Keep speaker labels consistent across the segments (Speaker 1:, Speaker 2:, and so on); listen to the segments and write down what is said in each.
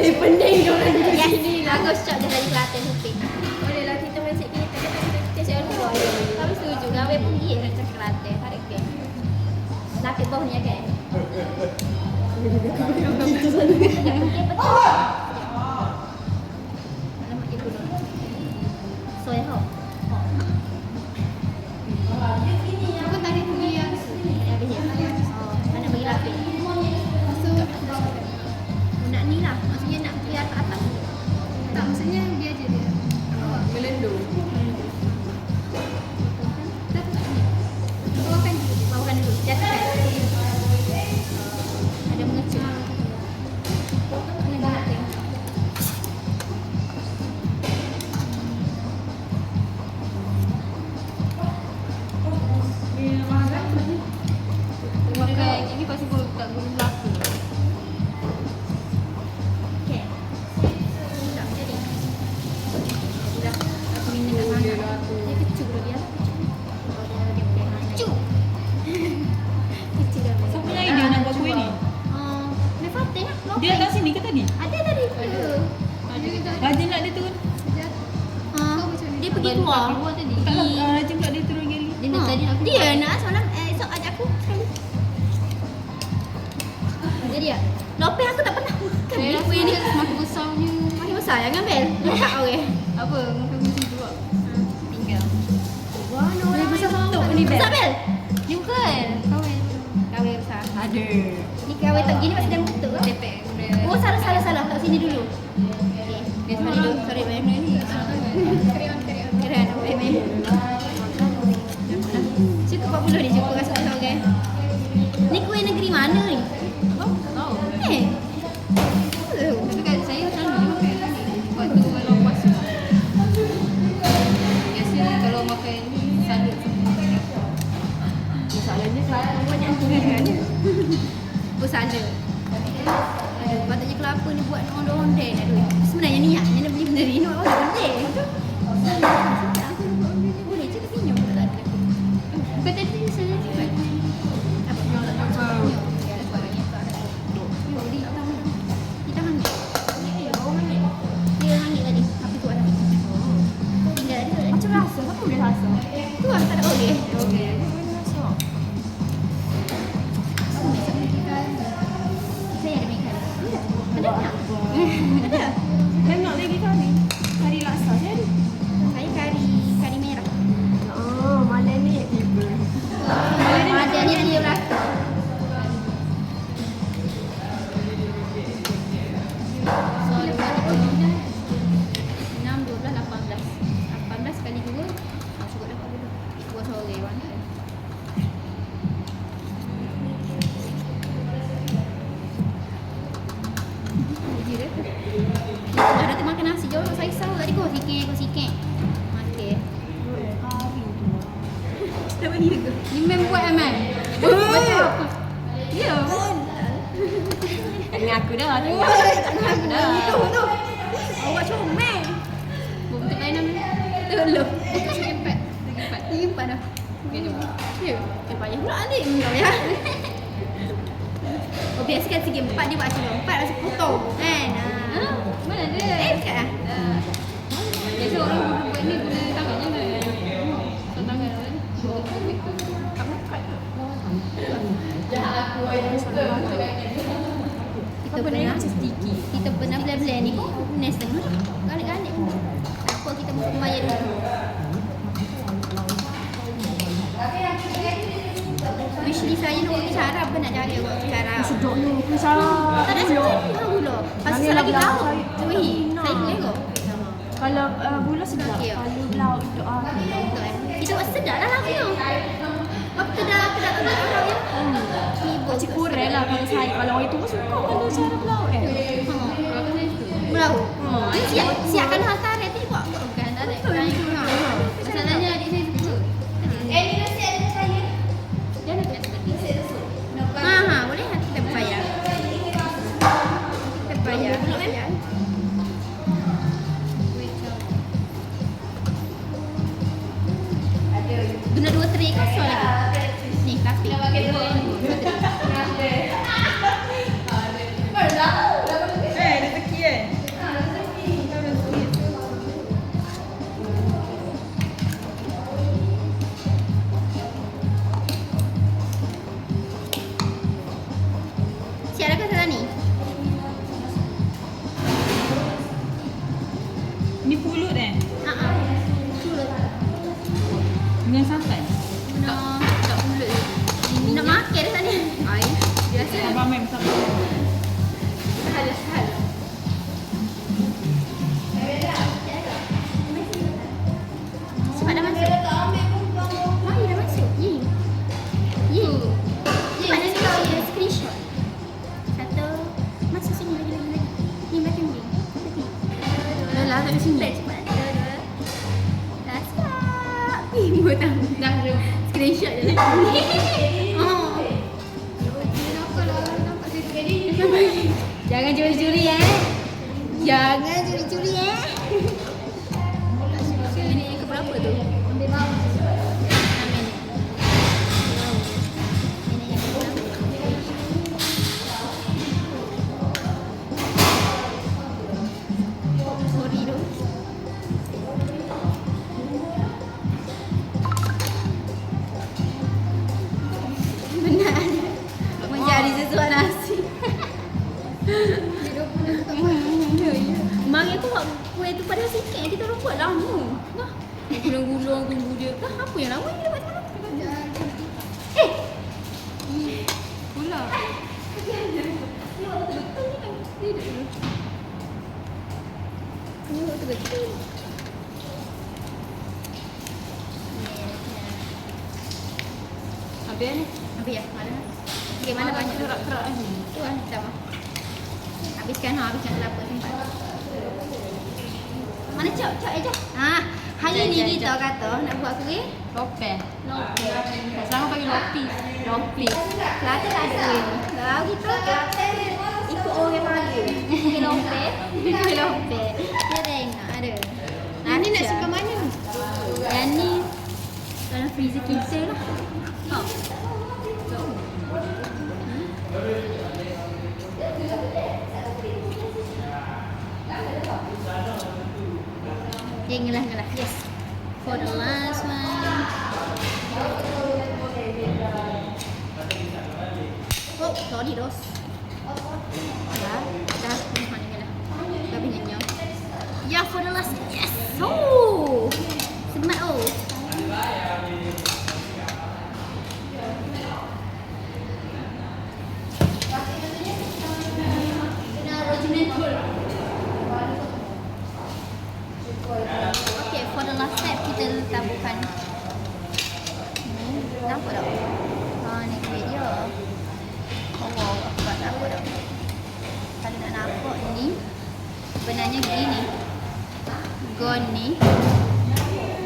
Speaker 1: Eh, pening nak duduk
Speaker 2: Yes.
Speaker 1: sini.
Speaker 2: Bagus cak dia dari Kelantan supik. Boleh lah kita macam kita kita cakap dulu. Tapi setuju. Gawe pun dia nak cakap Kelantan. Tarik ke. Laki bawah ni kan.
Speaker 1: Itu sana.
Speaker 2: Dia kecil dulu dia. Dia dia pakai Kecil. Kecil dah.
Speaker 3: Siapa yang idea nak buat kuih ni?
Speaker 2: Dia Fatih.
Speaker 3: Dia kat sini ke tadi?
Speaker 2: Ada tadi. Ada.
Speaker 3: Rajin nak dia turun.
Speaker 2: Ah, dia pergi keluar.
Speaker 3: Keluar tadi. Tak nak uh, rajin pula dia turun geli.
Speaker 2: Dia nak tadi nak Dia nak semalam eh, esok ajak aku sekali. Jadi ya. Lopez aku tak pernah makan.
Speaker 3: Saya
Speaker 2: Ni
Speaker 3: rasa
Speaker 2: kuih ni
Speaker 3: dia semakin besarnya.
Speaker 2: makin besar jangan ambil. Letak orang.
Speaker 3: Apa? Makan
Speaker 1: ni, Bel.
Speaker 2: Besar bel.
Speaker 3: Ni bukan. Kawan.
Speaker 2: Kawin besar.
Speaker 3: Ada.
Speaker 2: Ni kawin tak gini masih dah betul ke?
Speaker 3: Tepek.
Speaker 2: Oh, salah salah salah. Tak sini dulu. Okey.
Speaker 3: Dia
Speaker 2: Sorry. Sorry, Pusana. Aduh, patutnya kelapa ni buat ondeh-ondeh nak duit. Sebenarnya niatnya nak beli benda ni nak buat ondeh. Tolong.
Speaker 3: Segi empat. Segi empat.
Speaker 2: Ini empat dah.
Speaker 3: Okay, jom.
Speaker 2: Ya. Eh, payah pula adik kau ya. Oh, biasa kan segi empat dia buat macam empat rasa potong. Kan?
Speaker 3: Ha?
Speaker 2: Ah.
Speaker 3: Mana ada?
Speaker 2: Eh, dekat lah.
Speaker 3: Ah. Biasa orang guna buat ni guna tangan je kan. So tangan orang ni. Tak buka ke?
Speaker 2: Kita pernah
Speaker 3: sticky.
Speaker 2: kita pernah blend-blend ni kok guna setengah. Galik-galik. Apa kita mesti bayar dulu. Wishlist saya nak buat cara apa nak cari buat cara.
Speaker 1: Sedok ni. Kisah.
Speaker 2: Tak ada lah gula. Pasal lagi tahu. Cuy, saya kok.
Speaker 1: Kalau uh, gula sedap. Kalau itu ah.
Speaker 2: Kita buat sedap lah tu. Apa kedai kedai kedai kedai ya? Hibur
Speaker 3: Macam
Speaker 2: ke?
Speaker 3: kurang lah kalau saya Kalau orang tua suka kalau cara belauk eh. Kalau. Ha,
Speaker 2: Dia siap siapkan hantar Tak sini. Dua dua. Dah siap. Ibu tahu. Dah ada. Screenshot je lah. Oh. Jangan curi-curi eh. Jangan curi-curi eh. Benar. Mencari sesuatu nasi. Mari aku buat kuih tu pada sikit. Kita orang buat lama Nah Gulung-gulung tunggu dia. Nah apa yang lama ni buat Eh! Dia
Speaker 3: Habis ni
Speaker 2: Habis ya? Mana? Okay, mana banyak tu?
Speaker 3: Kerak-kerak ni
Speaker 2: Tu lah, sama Habiskan ha, habiskan kelapa simpan Mana cok? Cok aja. Ha, hari ni kita kata nak buat kuih
Speaker 3: Lope
Speaker 2: lope.
Speaker 3: Sekarang panggil lopi Lopi
Speaker 2: Kelata tak ada kuih. Kalau kita ikut orang yang panggil. Kuih lope. Kuih lope. Dia tengok ada. Nah, ni nak simpan mana? Yang ni dalam freezer kita lah. Ha. ยิงเลยกันละ yes โคตรละ sebenarnya gini. Gon ni.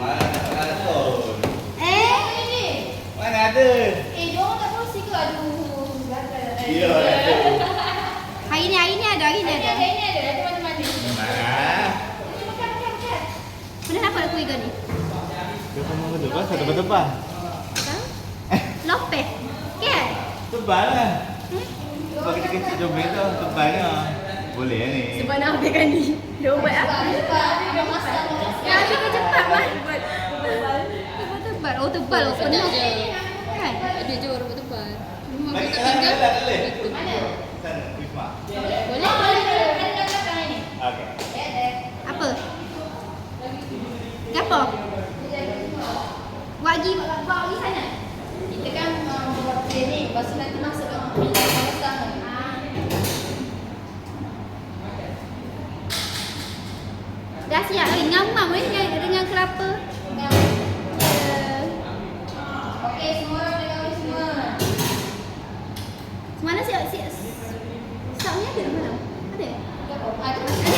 Speaker 4: Mana tu?
Speaker 2: Eh, ini.
Speaker 4: Mana ada?
Speaker 1: Eh, dia orang tak kongsi ke? Aduh.
Speaker 4: Ya, ada.
Speaker 2: Hari ni, hari ni ada, hari ni
Speaker 1: Ini ada,
Speaker 2: ada.
Speaker 1: ini ada. Ada mana-mana.
Speaker 4: Mana?
Speaker 1: Makan, makan, makan.
Speaker 2: Pernah nampak tak kuih gon ni?
Speaker 4: Dia mau tebal, satu tebal.
Speaker 2: Tahu? Lopeh. Kan?
Speaker 4: Tebal lah.
Speaker 2: Hmm?
Speaker 4: Sebab kecil-kecil comel tu, tebalnya. Boleh lah ni.
Speaker 3: Sebab nak ambilkan ni Dia buat apa?
Speaker 1: Dia masak.
Speaker 2: Ya, dia kan cepat kan? Tebal tebal. Oh, tebal. Oh, penuh. Kan?
Speaker 3: Ada je orang buat tebal
Speaker 4: tak?
Speaker 1: Mana?
Speaker 4: Sana, Wisma.
Speaker 2: Boleh?
Speaker 1: Boleh, boleh. Kat belakang ni.
Speaker 4: Okey.
Speaker 2: Apa? Apa? Buat lagi, buat lagi sana.
Speaker 1: Kita kan um, buat tray ni. Lepas tu nanti masuk kat
Speaker 2: Dah siap lagi. Ngamam ni dengan, dengan kelapa.
Speaker 1: Okey, semua orang boleh kahwin semua.
Speaker 2: Mana si si Stop ni ada mana? Ada?
Speaker 1: Ada.
Speaker 2: Ada?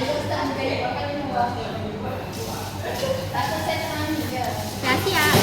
Speaker 1: Terima kasih.